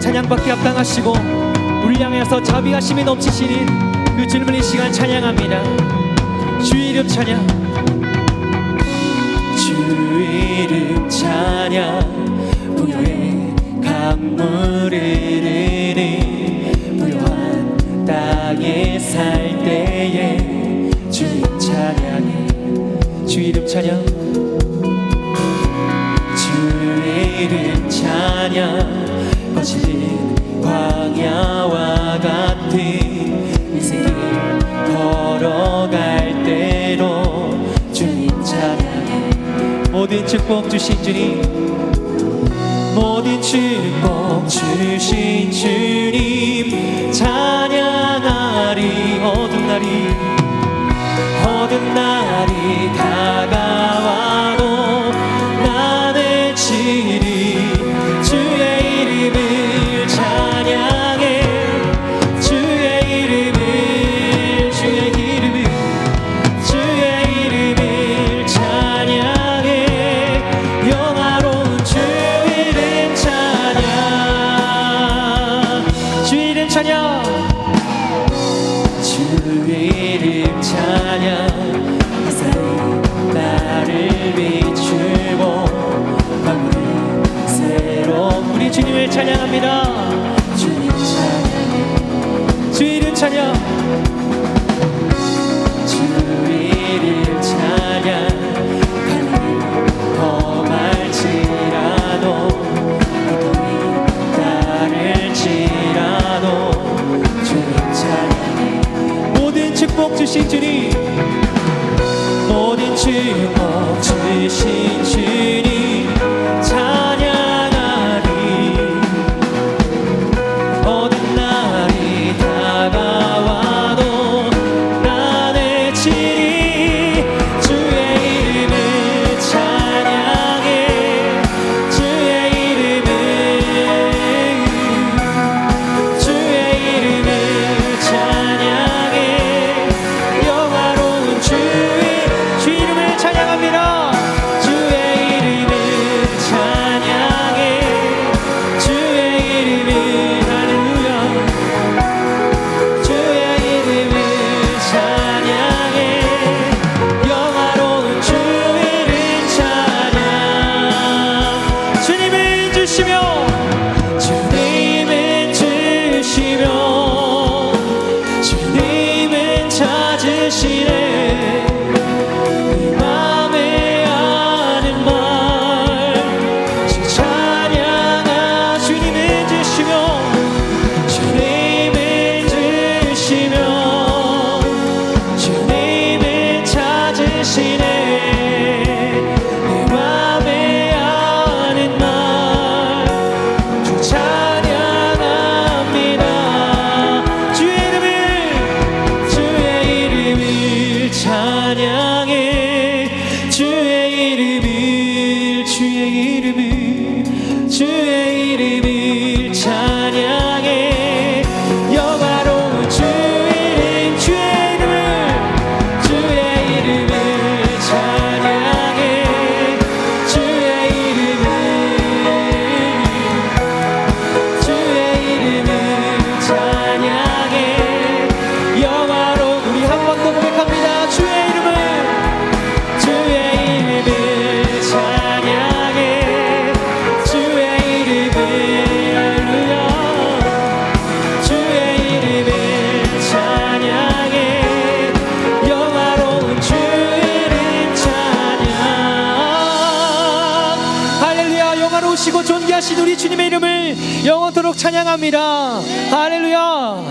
찬양받기 합당하시고 우리 향해서 자비하심이 넘치시는 그 주님을 이 시간 찬양합니다. 주 이름 찬양. 주 이름 찬양. 부여의 강물을 흐르는 부여한 땅에 살 때에 주님 찬양해. 주 이름 찬양. 주 이름 찬양 거칠은 광야와 같은 인생길 걸어갈 때로 주님 찬양해. 모든 축복 주신 주님. 모든 축복 주신 주님 이름 찬양. 햇살이 나를 비추고 밤을 새로 우리 주님을 찬양합니다. 주님 찬양 주 이름 찬양 주신 주님 모든 축복 주신 주님 주의 이름을 찬양 존귀하신 우리 주님의 이름을 영원토록 찬양합니다. 할렐루야